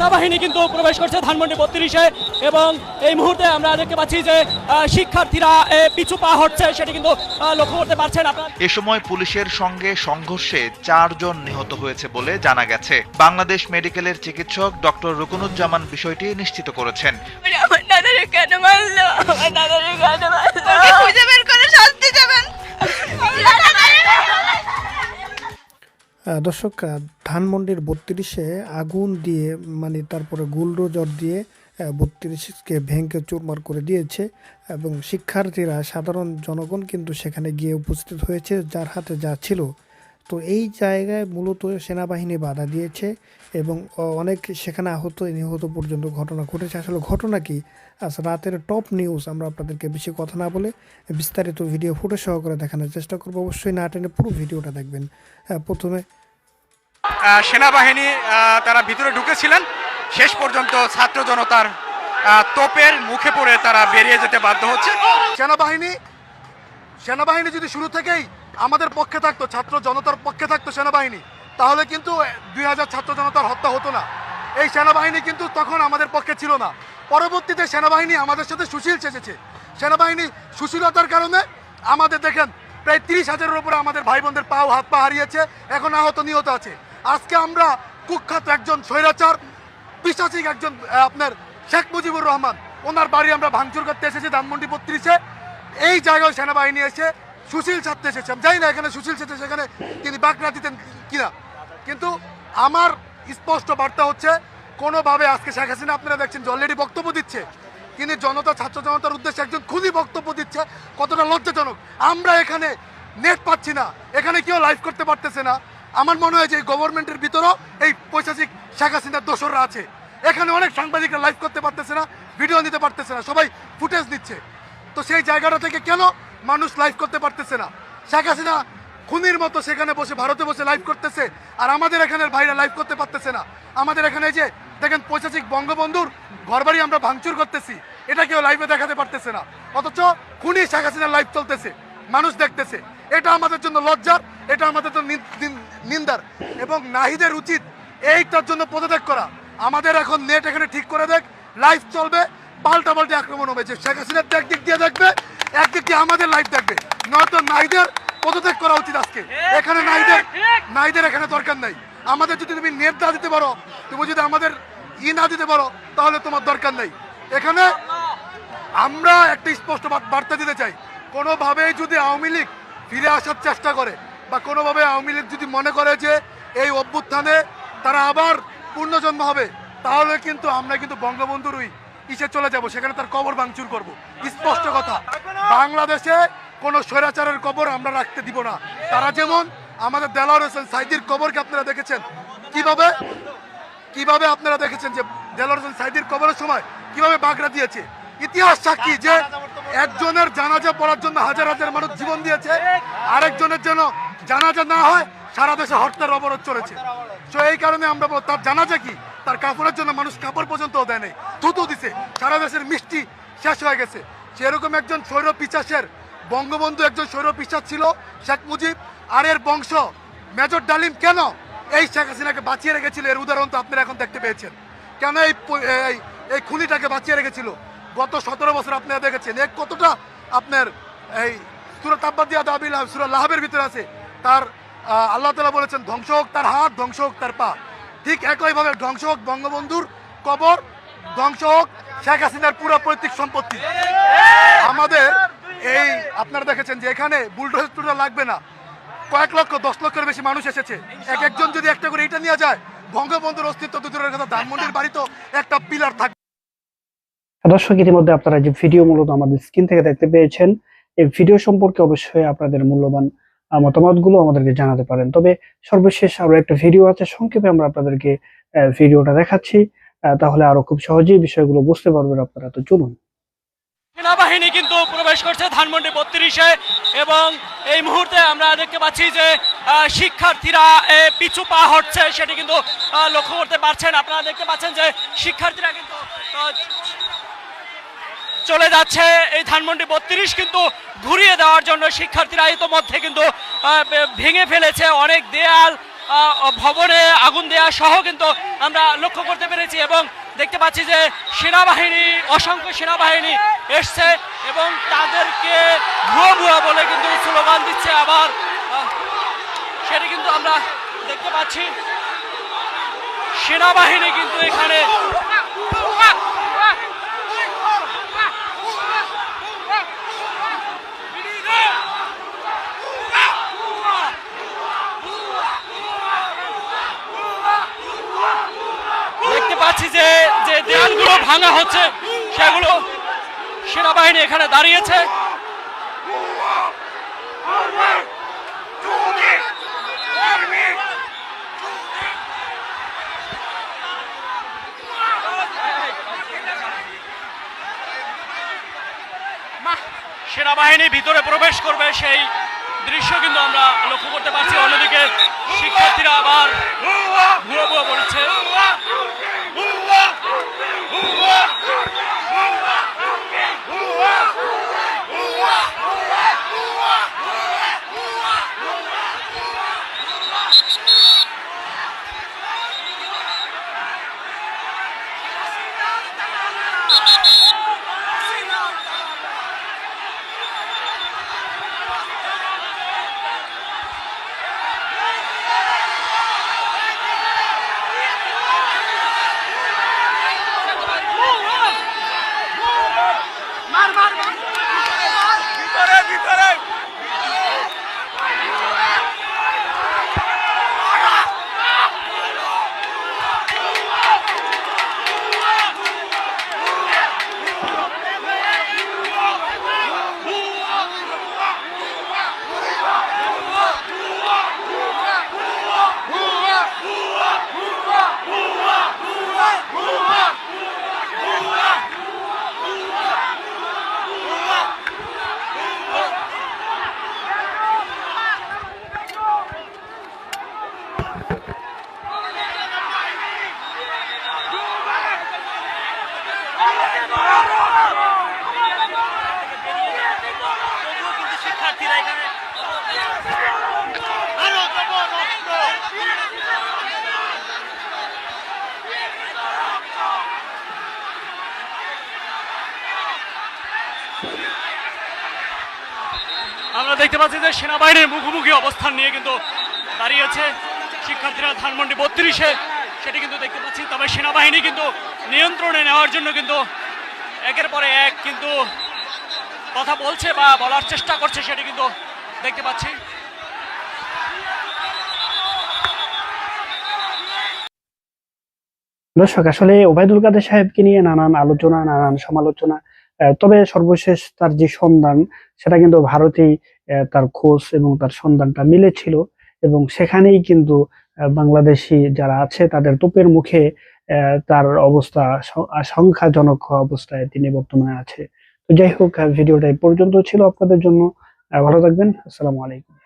সেনাবাহিনী কিন্তু প্রবেশ করছে ধানমন্ডি বত্রিশে এবং এই মুহূর্তে আমরা দেখতে পাচ্ছি যে শিক্ষার্থীরা পিছু পা হচ্ছে সেটি কিন্তু লক্ষ্য করতে পারছেন আপনারা। এ সময় পুলিশের সঙ্গে সংঘর্ষে চারজন নিহত হয়েছে বলে জানা গেছে। বাংলাদেশ মেডিকেলের চিকিৎসক ডক্টর রুকনুজ্জামান বিষয়টি নিশ্চিত করেছেন। আমার দাদারে কেন মারলো? আমার দাদারে কেন মারলো? খুঁজে বের করে দর্শক ধানমন্ডির বত্রিশে আগুন দিয়ে মানে তারপরে গুলডোজর দিয়ে বত্রিশকে ভেঙে চুরমার করে দিয়েছে এবং শিক্ষার্থীরা, সাধারণ জনগণ কিন্তু সেখানে গিয়ে উপস্থিত হয়েছে, যার হাতে যা ছিল। তো এই জায়গায় মূলত সেনাবাহিনী বাধা দিয়েছে এবং অনেক সেখানে আহত, নিহত পর্যন্ত ঘটনা ঘটেছে। আসলে ঘটনা কি? আজ রাতের টপ নিউজ আমরা আপনাদেরকে বেশি কথা না বলে বিস্তারিত ভিডিও ফুটে সহকারে দেখানোর চেষ্টা করব। অবশ্যই না টেনে পুরো ভিডিওটা দেখবেন। প্রথমে সেনাবাহিনী তারা ভিতরে ঢুকেছিলেন। শেষ পর্যন্ত ছাত্র জনতার তোপের মুখে পড়ে তারা বেরিয়ে যেতে বাধ্য হচ্ছে। সেনাবাহিনী সেনাবাহিনী যদি শুরু থেকেই আমাদের পক্ষে থাকতো, ছাত্র জনতার পক্ষে থাকতো সেনাবাহিনী, তাহলে কিন্তু দুই হাজার ছাত্র জনতার হত্যা হতো না। এই সেনাবাহিনী কিন্তু তখন আমাদের পক্ষে ছিল না। পরবর্তীতে সেনাবাহিনী আমাদের সাথে সুশীল চেঁচেছে সেনাবাহিনী সুশীলতার কারণে আমাদের দেখেন, প্রায় তিরিশ হাজারের উপরে আমাদের ভাই বোনদের পাও, হাত পা হারিয়েছে, এখন আহত নিহত আছে। আজকে আমরা কুখ্যাত একজন স্বৈরাচার পিসাচিক একজন আপনার শেখ মুজিবুর রহমান। ওনার বাড়ি আমরা ভাঙচুর করতে এসেছি ধানমন্ডি বত্রিশে। এই জায়গায় সেনাবাহিনী এসে সুশীল ছাড়তে এসেছে। আমি জানি না এখানে সুশীল ছাড়তে সেখানে তিনি বাঁকড়া দিতেন কিনা। কিন্তু আমার স্পষ্ট বার্তা হচ্ছে, কোনোভাবে আজকে শেখ হাসিনা, আপনারা দেখছেন অলরেডি বক্তব্য দিচ্ছে। তিনি জনতা, ছাত্র জনতার উদ্দেশ্যে একজন খুবই বক্তব্য দিচ্ছে। কতটা লজ্জাজনক। আমরা এখানে নেট পাচ্ছি না। এখানে কেউ লাইভ করতে পারতেছে না। আমার মনে হয় যে গভর্নমেন্টের ভিতরেও এই পৈশাচিক শেখ হাসিনার দোসররা আছে। এখানে অনেক সাংবাদিকরা লাইভ করতে পারতেছে না ভিডিও নিতে পারতেছে না, সবাই ফুটেজ নিচ্ছে। তো সেই জায়গাটা থেকে কেন মানুষ লাইভ করতে পারতেছে না? শেখ হাসিনা খুনির মতো সেখানে বসে ভারতে বসে লাইভ করতেছে, আর আমাদের এখানের ভাইরা লাইভ করতে পারতেছে না। আমাদের এখানে যে দেখেন পৈশাচিক বঙ্গবন্ধুর ঘরবাড়ি আমরা ভাঙচুর করতেছি, এটা কেউ লাইভে দেখাতে পারতেছে না। অথচ খুনি শেখ হাসিনার লাইভ চলতেছে, মানুষ দেখতেছে। এটা আমাদের জন্য লজ্জার, এটা আমাদের জন্য নিন- নিন- নিন্দার। এবং নাহিদের উচিত এইটার জন্য পদত্যাগ করা। আমাদের এখন নেট এখানে ঠিক করে দেখ লাইভ চলবে, পাল্টা পাল্টে আক্রমণ হবে। যে শেখ হাসিনার একদিক দিয়ে দেখবে, একদিক দিয়ে আমাদের লাইভ দেখবে। নয়তো নাহিদের পদত্যাগ করা উচিত আজকে। এখানে নাহিদের নাহিদের এখানে দরকার নাই। আমাদের যদি তুমি নেট না দিতে পারো, তুমি যদি আমাদের ই না দিতে পারো, তাহলে তোমার দরকার নেই। এখানে আমরা একটা স্পষ্ট বার্তা দিতে চাই। কোনোভাবেই যদি আওয়ামী লীগ ফিরে আসার চেষ্টা করে বা কোনোভাবে আওয়ামী লীগ যদি মনে করে যে এই অভ্যুত্থানে তারা আবার পূর্ণজন্ম হবে, তাহলে কিন্তু আমরা কিন্তু বঙ্গবন্ধুর ওই ইসে চলে যাব, সেখানে তার কবর ভাঙচুর করব। স্পষ্ট কথা। বাংলাদেশে কোনো স্বৈরাচারের কবর আমরা রাখতে দিব না। তারা যেমন আমাদের দেলাওয়ার হোসেন সাইদির কবরকে আপনারা দেখেছেন। কীভাবে? কীভাবে আপনারা দেখেছেন যে দেলোয়ার হোসেন সাইদির কবরের সময় কীভাবে বাগড়া দিয়েছে? ইতিহাস সাক্ষী যে একজনের জানাজা পড়ার জন্য হাজার হাজার মানুষ জীবন দিয়েছে আরেকজনের জন্য জানাজা না হয় সারা দেশে হরতাল অবরোধ চলেছে। তো এই কারণে আমরা তার জানাজা কি? তার কাপড়ের জন্য মানুষ কাপড় পর্যন্ত দেয় নেই থুতু দিছে সারা দেশের মিষ্টি শেষ হয়ে গেছে। সেরকম একজন সৌর পিচাসের বঙ্গবন্ধু একজন সৌর পিচাস ছিল শেখ মুজিব আর এর বংশ মেজর ডালিম কেন এই শেখ হাসিনাকে বাঁচিয়ে রেখেছিল? এর উদাহরণ তো আপনারা এখন দেখতে পেয়েছেন। কেন এই এই এই খুনিটাকে বাঁচিয়ে রেখেছিল? গত সতেরো বছর আপনারা দেখেছেন এক কতটা আপনার এই সুরত আব্বাদিয়া দাবিল সুরা লাহাবের ভিতরে আছে, তার আল্লাহ তালা বলেছেন, ধ্বংস হোক তার হাত, ধ্বংস হোক তার পা। ঠিক একইভাবে ধ্বংস হোক বঙ্গবন্ধুর কবর, ধ্বংস হোক শেখ হাসিনার পুরো পৈতৃক সম্পত্তি। আমাদের এই, আপনারা দেখেছেন যে এখানে বুলডোজার টুলডোজার লাগবে না। কয়েক লক্ষ, দশ লক্ষের বেশি মানুষ এসেছে। এক একজন যদি একটা করে এটা নিয়ে যায়, বঙ্গবন্ধুর অস্তিত্ব দূরের কথা, ধানমন্ডির বাড়ি তো একটা পিলার থাকবে দর্শক, ইতিমধ্যে আপনারা যে ভিডিও মূলত আমাদের স্ক্রিন থেকে দেখতে পেয়েছেন, এই ভিডিও সম্পর্কে অবশ্যই আপনাদের মূল্যবান মতামতগুলো আমাদেরকে জানাতে পারেন। তবে সর্বশেষ আরও একটা ভিডিও আছে, সংক্ষেপে আমরা আপনাদেরকে ভিডিওটা দেখাচ্ছি। তাহলে আরও খুব সহজেই বিষয়গুলো বুঝতে পারবেন আপনারা। তো চলুন। সেনাবাহিনী কিন্তু প্রবেশ করছে ধানমন্ডি বত্রিশে এবং এই মুহূর্তে আমরা দেখতে পাচ্ছি যে শিক্ষার্থীরা পিছু পা হচ্ছে সেটি কিন্তু লক্ষ্য করতে পারছেন। আপনারা দেখতে পাচ্ছেন যে, শিক্ষার্থীরা কিন্তু চলে যাচ্ছে। এই ধানমন্ডি বত্রিশ কিন্তু ঘুরিয়ে দেওয়ার জন্য শিক্ষার্থীরা ইতোমধ্যে কিন্তু ভেঙে ফেলেছে অনেক দেয়াল ভবনে আগুন দেয়া সহ কিন্তু আমরা লক্ষ্য করতে পেরেছি এবং দেখতে পাচ্ছি যে সেনাবাহিনী, অসংখ্য সেনাবাহিনী এসছে এবং তাদেরকে ভুয়া ভুয়া বলে কিন্তু স্লোগান দিচ্ছে আবার। সেটা কিন্তু আমরা দেখতে পাচ্ছি। সেনাবাহিনী কিন্তু এখানে দেখতে পাচ্ছি যে যে দেয়ালগুলো ভাঙা হচ্ছে। সেগুলো সেনাবাহিনী এখানে দাঁড়িয়েছে। সেনাবাহিনী ভিতরে প্রবেশ করবে, সেই দৃশ্য কিন্তু আমরা লক্ষ্য করতে পারছি। অন্যদিকে শিক্ষার্থীরা আবার ভুয়া ভুয়া বলছে Rua! শিক্ষার্থীরা আমরা দেখতে পাচ্ছি যে সেনাবাহিনীর মুখোমুখি অবস্থান নিয়ে কিন্তু দাঁড়িয়েছে শিক্ষার্থীরা ধানমন্ডি বত্রিশে, সেটি কিন্তু দেখতে পাচ্ছি। তবে সেনাবাহিনী কিন্তু নিয়ন্ত্রণে নেওয়ার জন্য কিন্তু একের পরে এক কিন্তু কথা বলছে বা বলার চেষ্টা করছে, সেটি কিন্তু দেখতে পাচ্ছি। দর্শক, আসলে ওবায়দুল কাদের সাহেবকে নিয়ে নানান আলোচনা, নানান সমালোচনা তবে সর্বশেষ তার যে সন্ধান সেটা কিন্তু ভারতেই তার খোঁজ এবং তার সন্ধানটা মিলেছিল এবং সেখানেই কিন্তু বাংলাদেশি যারা আছে তাদের তোপের মুখে তার অবস্থা সংখ্যাজনক অবস্থায় তিনি বর্তমানে আছে। তো যাই হোক ভিডিওটা এই পর্যন্ত ছিল আপনাদের জন্য। ভালো থাকবেন। আসসালামু আলাইকুম।